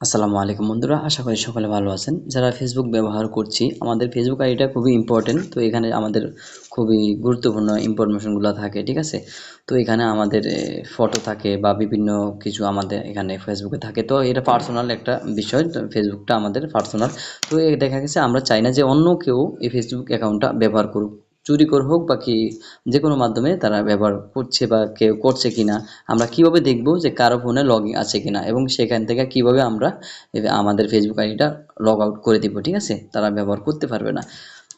আসসালামু আলাইকুম বন্ধুরা, আশা করি সকলে ভালো আছেন। যারা ফেসবুক ব্যবহার করছি, আমাদের ফেসবুক আইডিটা খুবই ইম্পর্টেন্ট তো এখানে আমাদের খুবই গুরুত্বপূর্ণ ইনফরমেশনগুলো থাকে, ঠিক আছে? তো এখানে আমাদের ফটো থাকে বা বিভিন্ন কিছু আমাদের এখানে ফেসবুকে থাকে। তো এটা পার্সোনাল একটা বিষয় ফেসবুকটা আমাদের পার্সোনাল তো দেখা গেছে আমরা চাই না যে অন্য কেউ এই ফেসবুক অ্যাকাউন্টটা ব্যবহার করুক। চুরি করে হোক বা কি যে কোনো মাধ্যমে তারা ব্যবহার করছে বা কেউ করছে কিনা আমরা কীভাবে দেখব যে কারও ফোনে লগ আছে কিনা এবং সেখান থেকে কীভাবে আমরা আমাদের ফেসবুক আইডিটা লগ আউট করে দিব, ঠিক আছে? তারা ব্যবহার করতে পারবে না।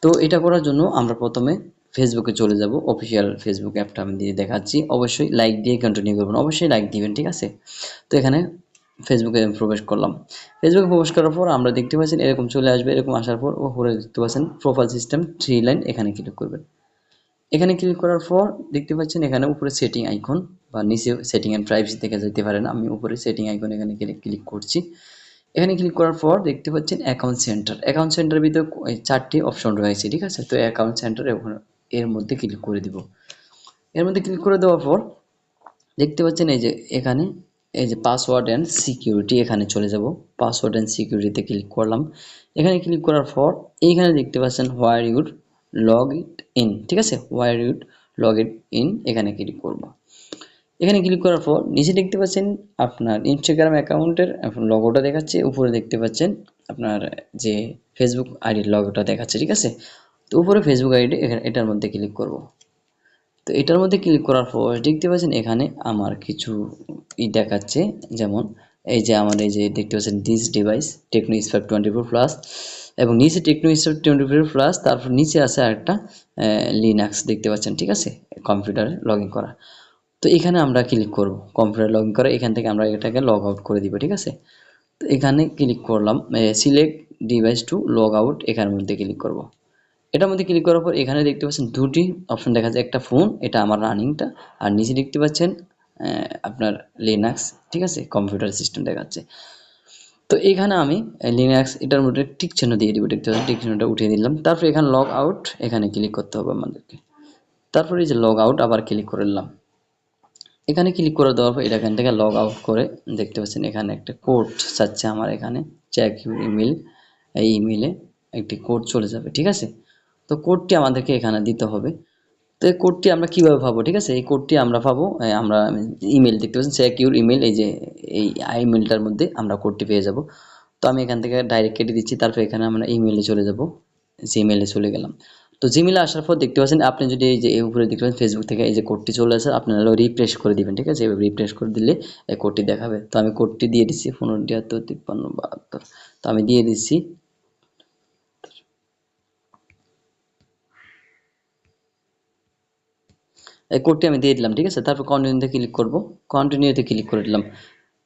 তো এটা করার জন্য আমরা প্রথমে ফেসবুকে চলে যাব অফিসিয়াল ফেসবুক অ্যাপটা আমি দিয়ে দেখাচ্ছি। অবশ্যই লাইক দিয়ে কন্টিনিউ করবেন, অবশ্যই লাইক দিবেন, ঠিক আছে? তো এখানে ফেসবুকে প্রবেশ করলাম। ফেসবুকে প্রবেশ করার পর আমরা দেখতে পাচ্ছেন এরকম চলে আসবে, এরকম আসার পর উপরে দেখতে পাচ্ছেন প্রোফাইল সিস্টেম থ্রি লাইন এখানে ক্লিক করবেন। এখানে ক্লিক করার পর দেখতে পাচ্ছেন এখানে উপরে সেটিং আইকন বা নিচে সেটিং অ্যান্ড প্রাইভেসি দেখা যেতে পারেন আমি উপরে সেটিং আইকন এখানে ক্লিক করছি। এখানে ক্লিক করার পর দেখতে পাচ্ছেন অ্যাকাউন্ট সেন্টার অ্যাকাউন্ট সেন্টারের ভিতরে চারটি অপশন রয়েছে, ঠিক আছে? তো অ্যাকাউন্ট সেন্টার এর মধ্যে ক্লিক করে দিব। এর মধ্যে ক্লিক করে দেওয়ার পর দেখতে পাচ্ছেন এই যে এখানে এই যে পাসওয়ার্ড অ্যান্ড সিকিউরিটি এখানে চলে যাব। পাসওয়ার্ড অ্যান্ড সিকিউরিটিতে ক্লিক করলাম। এখানে ক্লিক করার পর, এইখানে দেখতে পাচ্ছেন where you'd log it in ঠিক আছে? Where you'd log it in এখানে ক্লিক করব। এখানে ক্লিক করার পর, নিচে দেখতে পাচ্ছেন আপনার ইনস্টাগ্রাম অ্যাকাউন্টের লগোটা দেখাচ্ছে। উপরে দেখতে পাচ্ছেন আপনার যে ফেসবুক আইডির লগোটা দেখাচ্ছে, ঠিক আছে? তো উপরে ফেসবুক আইডি এখানে এটার মধ্যে ক্লিক করব। তো এটার মধ্যে ক্লিক করার পর দেখতে পাচ্ছেন এখানে আমার কিছু ই দেখাচ্ছে। যেমন এই যে আমার এই যে দেখতে পাচ্ছেন this device Tecno Spark twenty four plus এবং নিচে Tecno Spark twenty four plus তারপর নিচে আছে আরেকটা লিনাক্স দেখতে পাচ্ছেন, ঠিক আছে? কম্পিউটারে লগ ইন করা। তো এখানে আমরা ক্লিক করব, কম্পিউটার লগ ইন করে, এখান থেকে আমরা এটাকে লগ আউট করে দিব, ঠিক আছে? তো এখানে ক্লিক করলাম select device to log out এখানের মধ্যে ক্লিক করব। এটার মধ্যে ক্লিক করার পর এখানে দেখতে পাচ্ছেন দুটি অপশন দেখা যাচ্ছে একটা ফোন এটা আমার রানিংটা আর নিচে দেখতে পাচ্ছেন আপনার লিনাক্স ঠিক আছে? কম্পিউটার সিস্টেম দেখাচ্ছে। তো এখানে আমি লিনাক্স এটার মধ্যে টিক চিহ্ন দিয়ে দিব, দেখতে পাচ্ছেন? টিক চিহ্নটা উঠিয়ে দিলাম। তারপর এখানে লগ আউট এখানে ক্লিক করতে হবে আমাদেরকে। তারপরে এই যে লগ আউট আবার ক্লিক করে নিলাম। এখানে ক্লিক করে দেওয়ার পর এটা এখান থেকে লগ আউট করে দেখতে পাচ্ছেন, এখানে একটা কোড চাচ্ছে আমার এখানে। চেক ইমেল এই ইমেলে একটি কোড চলে যাবে, ঠিক আছে? তো কোডটি আমাদেরকে এখানে দিতে হবে। তো এই কোডটি আমরা কীভাবে পাবো ঠিক আছে? এই কোডটি আমরা পাবো আমরা ইমেল দেখতে পাচ্ছি সিকিউর ইমেল এই যে, এই ইমেলটার মধ্যে আমরা কোডটি পেয়ে যাব। তো আমি এখান থেকে ডাইরেক্ট কেটে দিচ্ছি, তারপর এখানে আমরা ইমেলে চলে যাব জিমেলে চলে গেলাম। তো জিমেলে আসার পর দেখতে পাচ্ছেন, আপনি যদি এই যে উপরে দেখতে পাচ্ছেন ফেসবুক থেকে এই যে কোডটি চলে আসে, আপনারা রিফ্রেশ করে দিবেন, ঠিক আছে? রিফ্রেশ করে দিলে এই কোডটি দেখাবে। তো আমি কোডটি দিয়ে দিচ্ছি, পনেরো, তিয়াত্তর, তিপ্পান্ন, বাহাত্তর। তো আমি দিয়ে দিচ্ছি কোডটি আমি দিয়ে দিলাম, ঠিক আছে? তারপর কন্টিনিউতে ক্লিক করব। কন্টিনিউতে ক্লিক করে দিলাম।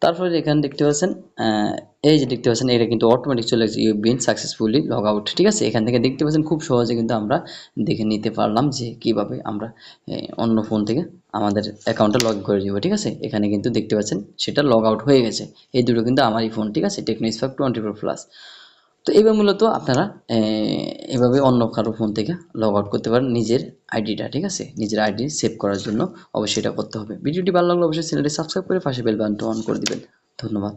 তারপরে এখানে দেখতে পাচ্ছেন এই যে দেখতে পাচ্ছেন, এটা কিন্তু অটোমেটিক চলে গেছে। You been successfully log out ঠিক আছে? এখান থেকে দেখতে পাচ্ছেন, খুব সহজে কিন্তু আমরা দেখে নিতে পারলাম যে কীভাবে আমরা অন্য ফোন থেকে আমাদের অ্যাকাউন্টটা লগ করে দিব, ঠিক আছে? এখানে কিন্তু দেখতে পাচ্ছেন, সেটা লগ আউট হয়ে গেছে। এই দুটো কিন্তু আমারই ফোন ঠিক আছে? Tecno Spark twenty four plus তো এইভাবে মূলত আপনারা এভাবে অন্য কারও ফোন থেকে লগ আউট করতে পারেন নিজের আইডিটা ঠিক আছে? নিজের আইডি সেভ করার জন্য অবশ্যই এটা করতে হবে। ভিডিওটি ভালো লাগলে অবশ্যই চ্যানেলটি সাবস্ক্রাইব করে পাশে বেল বাটনটা অন করে দিবেন। ধন্যবাদ।